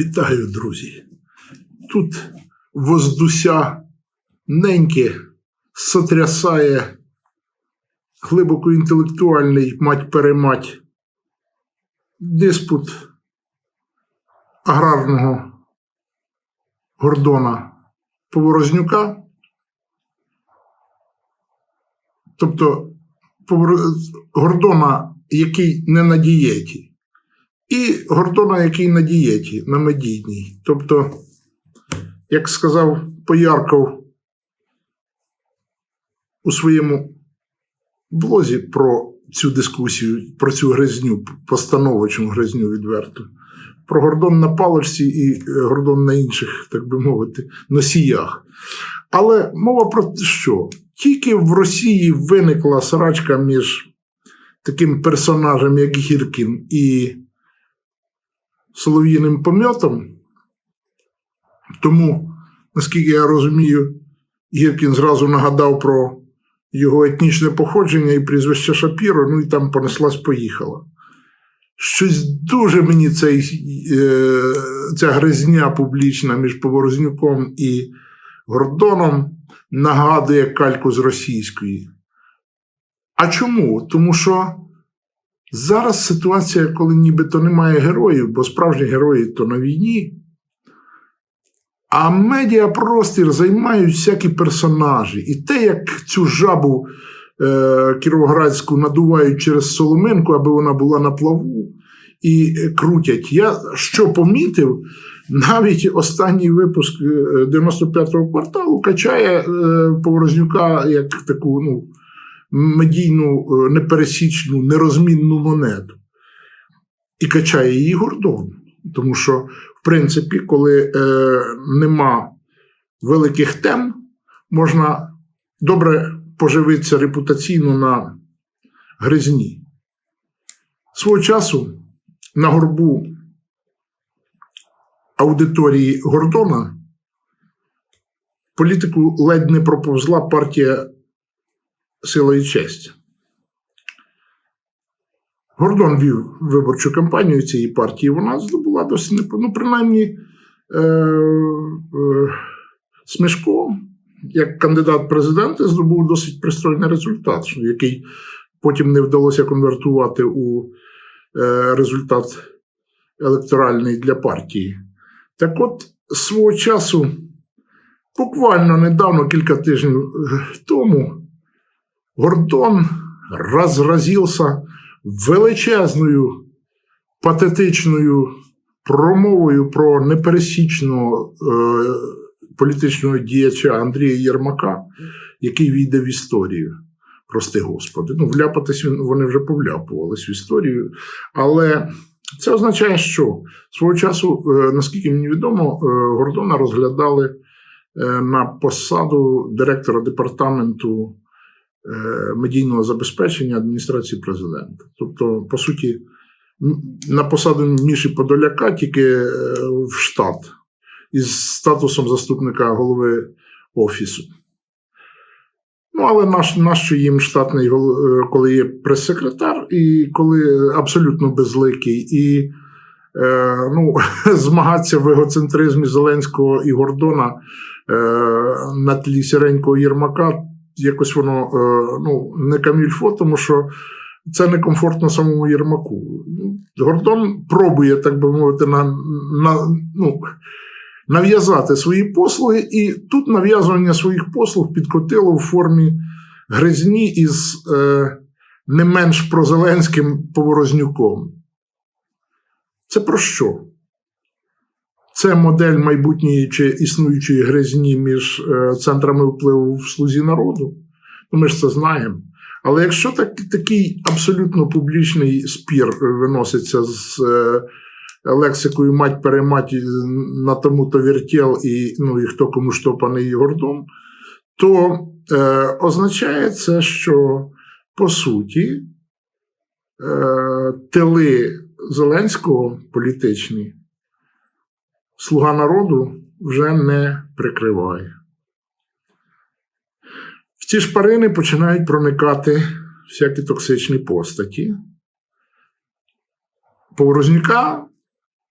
Вітаю, друзі. Тут воздуся неньке сотрясає глибоко інтелектуальний мать-перемать диспут аграрного Гордона Поворознюка. Тобто Гордона, який не на дієті. І Гордона, який на дієті, на медійній. Тобто, як сказав Поярков у своєму блозі про цю дискусію, про цю гризню, постановочну гризню відверто, про Гордон на паличці і е, Гордон на інших, так би мовити, носіях. Але мова про що? Тільки в Росії виникла срачка між таким персонажем, як Гіркін, і солов'їним пом'ятом. Тому, наскільки я розумію, Гіркін зразу нагадав про його етнічне походження і прізвище Шапіро, ну і там понеслась, поїхала. Щось дуже мені цей, е, ця гризня публічна між Поворознюком і Гордоном нагадує кальку з російської. А чому? Тому що Зараз ситуація, коли нібито немає героїв, бо справжні герої то на війні. А медіапростір займають всякі персонажі. І те, як цю жабу е, кіровоградську надувають через соломинку, аби вона була на плаву, і е, крутять. Я що помітив, навіть останній випуск е, 95-го кварталу качає е, Поворознюка як таку, ну медійну, е, непересічну, нерозмінну монету. І качає її Гордон. Тому що, в принципі, коли е, нема великих тем, можна добре поживитися репутаційно на гризні. Свого часу на горбу аудиторії Гордона політику ледь не проповзла партія Сила і честь. Гордон вів виборчу кампанію цієї партії. Вона здобула досить ну, принаймні е, е, Смешко, як кандидат в президенти, здобув досить пристойний результат, який потім не вдалося конвертувати у е, результат електоральний для партії. Так от, свого часу, буквально недавно, кілька тижнів е, тому, Гордон розразився величезною патетичною промовою про непересічного е, політичного діяча Андрія Єрмака, який війде в історію. Прости Господи. Ну, вляпатись він- вони вже повляпувались в історію. Але це означає, що свого часу, е, наскільки мені відомо, е, Гордона розглядали е, на посаду директора департаменту медійного забезпечення адміністрації президента. Тобто, по суті, на посаду Міші Подоляка тільки е, в штат із статусом заступника голови офісу. Ну, але наш, нащо їм штатний, е, коли є прес-секретар, і коли абсолютно безликий, і е, ну, змагатися в егоцентризмі Зеленського і Гордона е, на тлі сіренького Єрмака, якось воно е, ну, не камільфо, тому що це некомфортно самому Єрмаку. Гордон пробує, так би мовити, на, на, ну, нав'язати свої послуги, і тут нав'язування своїх послуг підкотило в формі гризні із е, не менш прозеленським поворознюком. Це про що? Це модель майбутньої чи існуючої гризні між е, центрами впливу в слузі народу. Ну, ми ж це знаємо. Але якщо так, такий абсолютно публічний спір виноситься з е, лексикою мать-перемать на тому-то вертєл і, ну, і хто кому штопаний Гордон, то е, означає це, що по суті е, тили Зеленського політичні Слуга народу вже не прикриває. В ці шпарини починають проникати всякі токсичні постаті. Поворознюка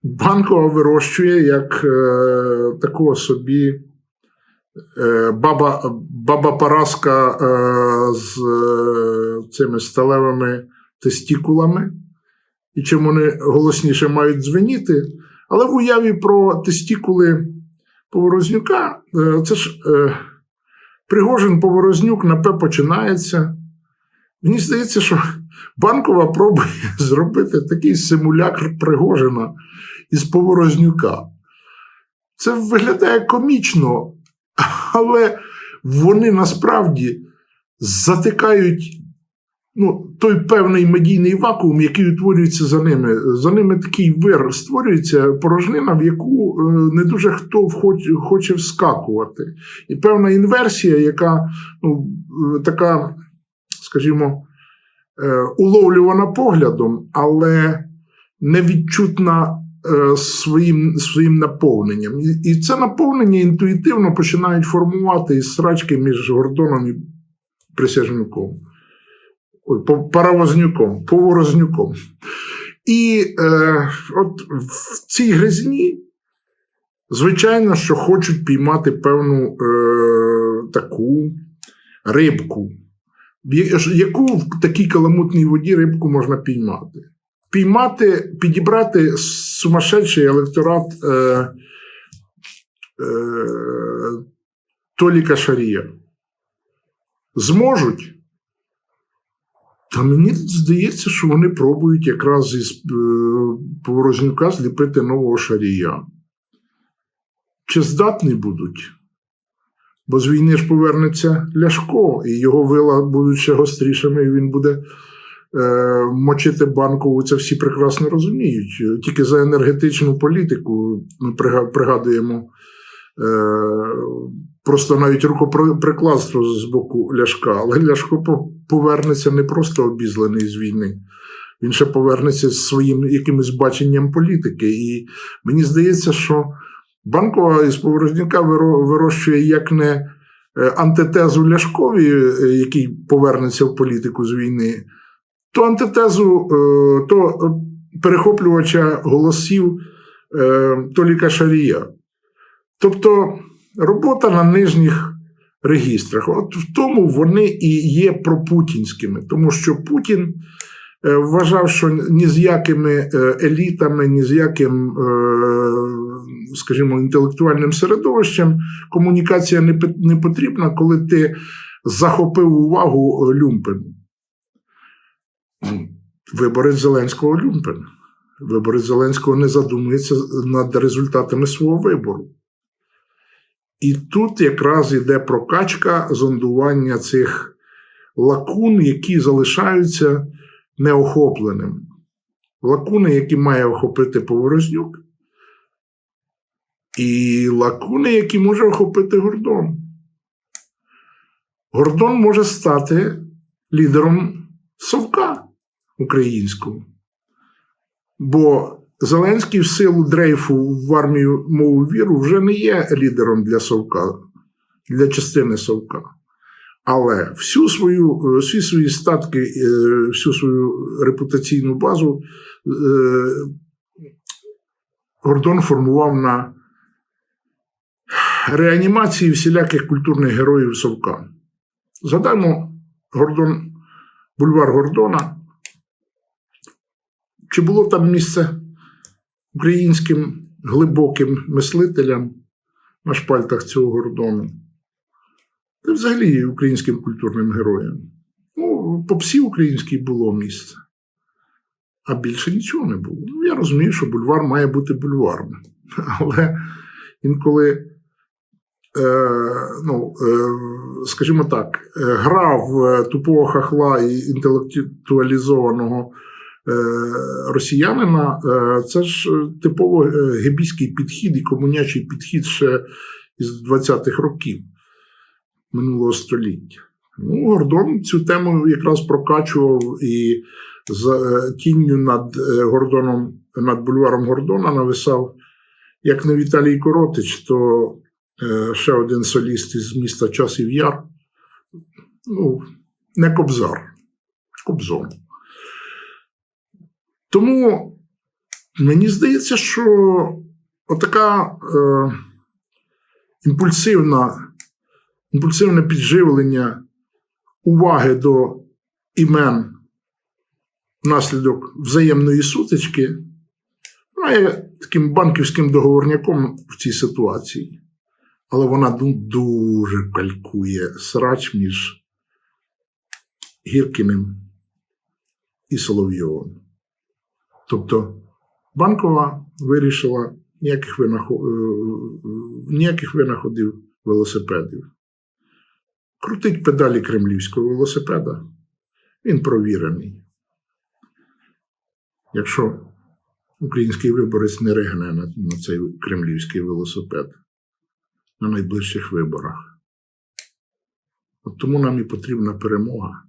Банкова вирощує як е, такого собі е, баба, баба Параска е, з е, цими сталевими тестікулами. І чим вони голосніше мають дзвеніти. Але в уяві про тестікули Поворознюка, е, це ж е, Пригожин Поворознюк на П починається. Мені здається, що Банкова пробує зробити такий симулякр Пригожина із Поворознюка. Це виглядає комічно, але вони насправді затикають ну, той певний медійний вакуум, який утворюється за ними. За ними такий вир створюється порожнина, в яку е, не дуже хто хоче вскакувати. І певна інверсія, яка ну, е, така, скажімо, е, уловлювана поглядом, але невідчутна своїм, своїм наповненням. І це наповнення інтуїтивно починають формувати із срачки між Гордоном і Присяжнюком. Паровознюком, поворознюком. І е, от в цій гризні, звичайно, що хочуть піймати певну е, таку рибку. Яку в такій каламутній воді рибку можна піймати? Піймати, підібрати сумасшедший електорат е, е, Толіка Шарія. Зможуть. Та мені здається, що вони пробують якраз із е, Поворознюка зліпити нового шарія. Чи здатні будуть? Бо з війни ж повернеться Ляшко, і його вила будуть ще гострішими, і він буде е, мочити банкову. Це всі прекрасно розуміють. Тільки за енергетичну політику ми пригадуємо. Е, Просто навіть рукоприкладство з боку Ляшка. Але Ляшко повернеться не просто обізлений з війни, він ще повернеться з своїм якимось баченням політики. І мені здається, що Банкова із Поворозняка виро- вирощує як не е, антитезу Ляшкові, е, який повернеться в політику з війни, то антитезу, е, то перехоплювача голосів Толіка Шарія. Тобто робота на нижніх регістрах. От в тому вони і є пропутінськими, тому що Путін е, вважав, що ні з якими е, елітами, ні з яким, е, скажімо, інтелектуальним середовищем комунікація не потрібна, коли ти захопив увагу Люмпену. М, Виборець Зеленського Люмпен. Виборець Зеленського не задумується над результатами свого вибору. І тут якраз йде прокачка зондування цих лакун, які залишаються неохопленими. Лакуни, які має охопити Поворознюк, і лакуни, які може охопити Гордон. Гордон може стати лідером Совка українського. Бо Зеленський в силу дрейфу в армію мову віру вже не є лідером для Совка, для частини Совка. Але всю свою, всі свої статки, е, всю свою репутаційну базу е, Гордон формував на реанімації всіляких культурних героїв Совка. Згадаємо Гордон, бульвар Гордона. Чи було там місце українським глибоким мислителям на шпальтах цього Гордону? Та взагалі українським культурним героям. Ну, по всій українській було місце. А більше нічого не було. Ну, я розумію, що бульвар має бути бульваром. Але інколи, е, ну, е, скажімо так, е, гра в е, тупого хахла і інтелектуалізованого росіянина е, це ж е, типово е, гебійський підхід і комунячий підхід ще із 20-х років минулого століття. Ну, Гордон цю тему якраз прокачував і за е, тінню над е, Гордоном, над бульваром Гордона нависав, як не Віталій Коротич, то е, ще один соліст із міста Часів Яр. Ну, не Кобзар, Кобзон. Тому мені здається, що отака е, імпульсивна, імпульсивне підживлення уваги до імен внаслідок взаємної сутички, вона є таким банківським договорняком в цій ситуації. Але вона дуже калькує срач між Гіркіним і Соловйовим. Тобто Банкова вирішила ніяких, винаход... ніяких винаходів велосипедів. Крутить педалі кремлівського велосипеда. Він провірений. Якщо український виборець не ригне на, на цей кремлівський велосипед на найближчих виборах. От тому нам і потрібна перемога.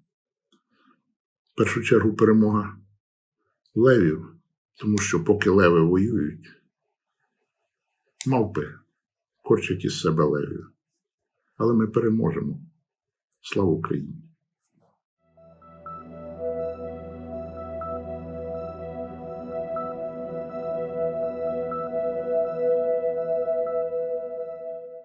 В першу чергу перемога левів, тому що поки леви воюють, мавпи корчать із себе левів. Але ми переможемо. Слава Україні!